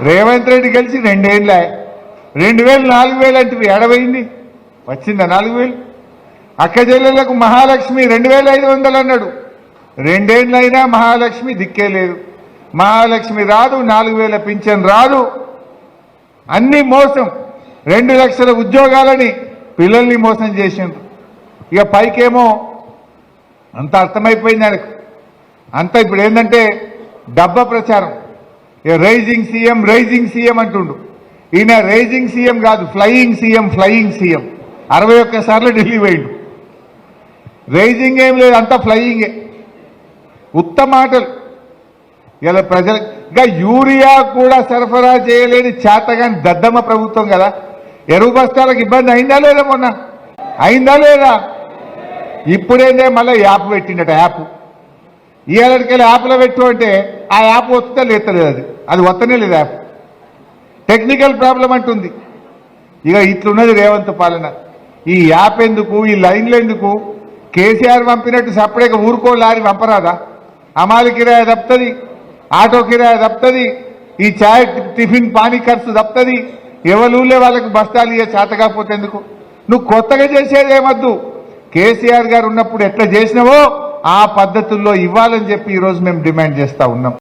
రేవంత్ రెడ్డి కలిసి రెండేళ్ళే రెండు వేలు నాలుగు వేలు అంటే ఎడవైంది వచ్చిందా నాలుగు వేలు? అక్క చెల్లెలకు మహాలక్ష్మి రెండు వేల ఐదు వందలు అన్నాడు. రెండేళ్ళైనా మహాలక్ష్మి దిక్కే లేదు. మహాలక్ష్మి రాదు నాలుగు వేల పింఛన్ రాదు. అన్ని మోసం. రెండు లక్షల ఉద్యోగాలని పిల్లల్ని మోసం చేసిండ్రు. ఇక పైకేమో అంత అర్థమైపోయింది ఆయనకు. అంత ఇప్పుడు ఏంటంటే డబ్బా ప్రచారం. రైజింగ్ సీఎం రైజింగ్ సీఎం అంటుండు. ఈయన రైజింగ్ సీఎం కాదు ఫ్లయింగ్ సీఎం ఫ్లయింగ్ సీఎం. అరవై ఒక్క సార్లు ఢిల్లీ పోయిండు. రైజింగ్ ఏం లేదు అంతా ఫ్లయింగే. ఉత్త మాటలు. ఇలా ప్రజలు ఇంకా యూరియా కూడా సరఫరా చేయలేని చేతగాని దద్దమ్మ ప్రభుత్వం కదా. ఎరువు బస్తాలకు ఇబ్బంది అయిందా లేదా మొన్న? అయిందా లేదా? ఇప్పుడేందే మళ్ళీ యాప్ పెట్టిండట యాప్. ఇవాళకెళ్ళి యాప్లో పెట్టు అంటే ఆ యాప్ వస్తుందా లేతలేదు అది. అది వస్తనే లేదు? యాప్ టెక్నికల్ ప్రాబ్లం అంటుంది. ఇక ఇట్లున్నది రేవంత్ పాలన. ఈ యాప్ ఎందుకు ఈ లైన్లు ఎందుకు? కేసీఆర్ పంపినట్టు సపరేట్గా ఊరుకో లారీ పంపరాదా? అమాలి కిరాయ తప్పుతుంది ఆటో కిరాయ తప్పుతుంది ఈ చాయ్ టిఫిన్ పానీ ఖర్చు తప్పుతుంది. ఎవరు వాళ్ళకి బస్తాలు ఇయ్య చేత కాకపోతే ఎందుకు? నువ్వు కొత్తగా చేసేది ఏమద్దు? కేసీఆర్ గారు ఉన్నప్పుడు ఎట్లా చేసినావో ఆ పద్ధతుల్లో ఇవ్వాలని చెప్పి ఈరోజు మేము డిమాండ్ చేస్తూ ఉన్నాం.